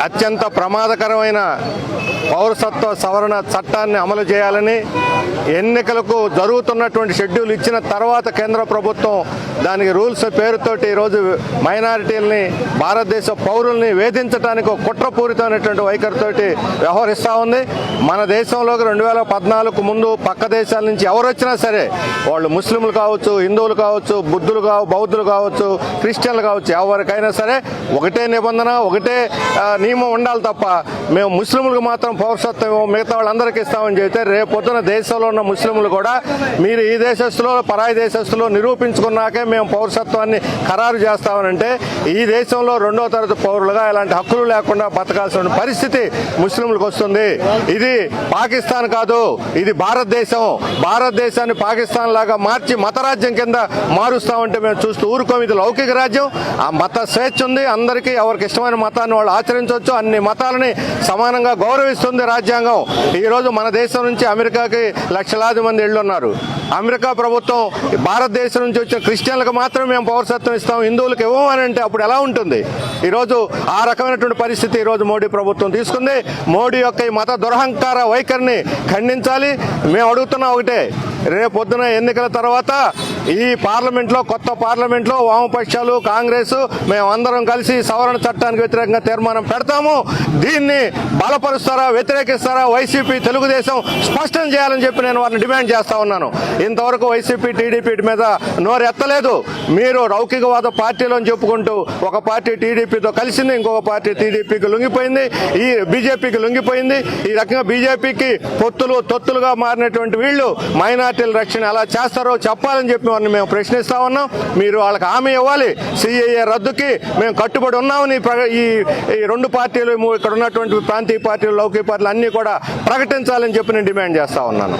అత్యంత ప్రమాదకరమైన పౌరసత్వ సవరణ చట్టాన్ని అమలు చేయాలని ఎన్నికలకు జరుగుతున్నటువంటి షెడ్యూల్ ఇచ్చిన తర్వాత కేంద్ర ప్రభుత్వం దానికి రూల్స్ పేరుతోటి ఈరోజు మైనారిటీలని భారతదేశ పౌరుల్ని వేధించడానికి ఒక కుట్రపూరితమైనటువంటి వైఖరితోటి వ్యవహరిస్తూ ఉంది. మన దేశంలోకి రెండు వేల పద్నాలుగు ముందు పక్క దేశాల నుంచి ఎవరు వచ్చినా సరే వాళ్ళు ముస్లింలు కావచ్చు హిందువులు కావచ్చు బుద్ధులు కావు బౌద్ధులు కావచ్చు క్రిస్టియన్లు కావచ్చు ఎవరికైనా సరే ఒకటే నిబంధన ఒకటే నియమం ఉండాలి తప్ప మేము ముస్లింలకు మాత్రం పౌరసత్వం మిగతా వాళ్ళందరికీ ఇస్తామని చెబితే రేపొద్దున దేశంలో ఉన్న ముస్లింలు కూడా మీరు ఈ దేశస్తులో పరాయి దేశస్తులో నిరూపించుకున్నాకే మేము పౌరసత్వాన్ని ఖరారు చేస్తామనంటే ఈ దేశంలో రెండో తరగతి పౌరులుగా ఇలాంటి హక్కులు లేకుండా బతకాల్సిన పరిస్థితి ముస్లింలకు వస్తుంది. ఇది పాకిస్తాన్ కాదు ఇది భారతదేశం. భారతదేశాన్ని పాకిస్తాన్ లాగా మార్చి మతరాజ్యం కింద మారుస్తామంటే మేము చూస్తూ ఊరుకోం ఇది లౌకిక రాజ్యం. ఆ మత స్వేచ్ఛ ఉంది. అందరికీ ఎవరికి ఇష్టమైన మతాన్ని వాళ్ళు ఆచరించు ఆచరించవచ్చు అన్ని మతాలని సమానంగా గౌరవిస్తుంది రాజ్యాంగం. ఈరోజు మన దేశం నుంచి అమెరికాకి లక్షలాది మంది ఎళ్ళున్నారు. అమెరికా ప్రభుత్వం భారతదేశం నుంచి వచ్చిన క్రిస్టియన్లకు మాత్రం మేము పౌరసత్వం ఇస్తాం. హిందువులకు ఇవ్వము అని అంటే అప్పుడు ఎలా ఉంటుంది? ఈరోజు ఆ రకమైనటువంటి పరిస్థితి ఈరోజు మోడీ ప్రభుత్వం తీసుకుంది. మోడీ యొక్క ఈ మత దురహంకార వైఖరిని ఖండించాలి. మేము అడుగుతున్నా ఒకటే. రేపొద్దున ఎన్నికల తర్వాత ఈ పార్లమెంట్లో కొత్త పార్లమెంట్లో వామపక్షాలు కాంగ్రెస్ మేమందరం కలిసి సవరణ చట్టానికి వ్యతిరేకంగా తీర్మానం పెడతాము. దీన్ని బలపరుస్తారా వ్యతిరేకిస్తారా వైసీపీ తెలుగుదేశం స్పష్టం చేయాలని చెప్పి నేను వారిని డిమాండ్ చేస్తా ఉన్నాను. ఇంతవరకు వైసీపీ టీడీపీ మీద నోరు ఎత్తలేదు. మీరు లౌకికవాద పార్టీలో చెప్పుకుంటూ ఒక పార్టీ టీడీపీతో కలిసింది ఇంకొక పార్టీ టీడీపీకి లొంగిపోయింది ఈ బీజేపీకి లొంగిపోయింది. ఈ రకంగా బీజేపీకి పొత్తులు తొత్తులుగా మారినటువంటి వీళ్ళు మైనార్టీల రక్షణ ఎలా చేస్తారో చెప్పాలని చెప్పి వారిని మేము ప్రశ్నిస్తా ఉన్నాం. మీరు వాళ్ళకి హామీ ఇవ్వాలి. సిఐఏ రద్దుకి మేము కట్టుబడి ఉన్నామని ఈ ఈ రెండు పార్టీలు ఇక్కడ ఉన్నటువంటి ప్రాంతీయ పార్టీలు లౌకిక పార్టీలు అన్నీ కూడా ప్రకటించాలని చెప్పి నేను డిమాండ్ చేస్తా ఉన్నాను.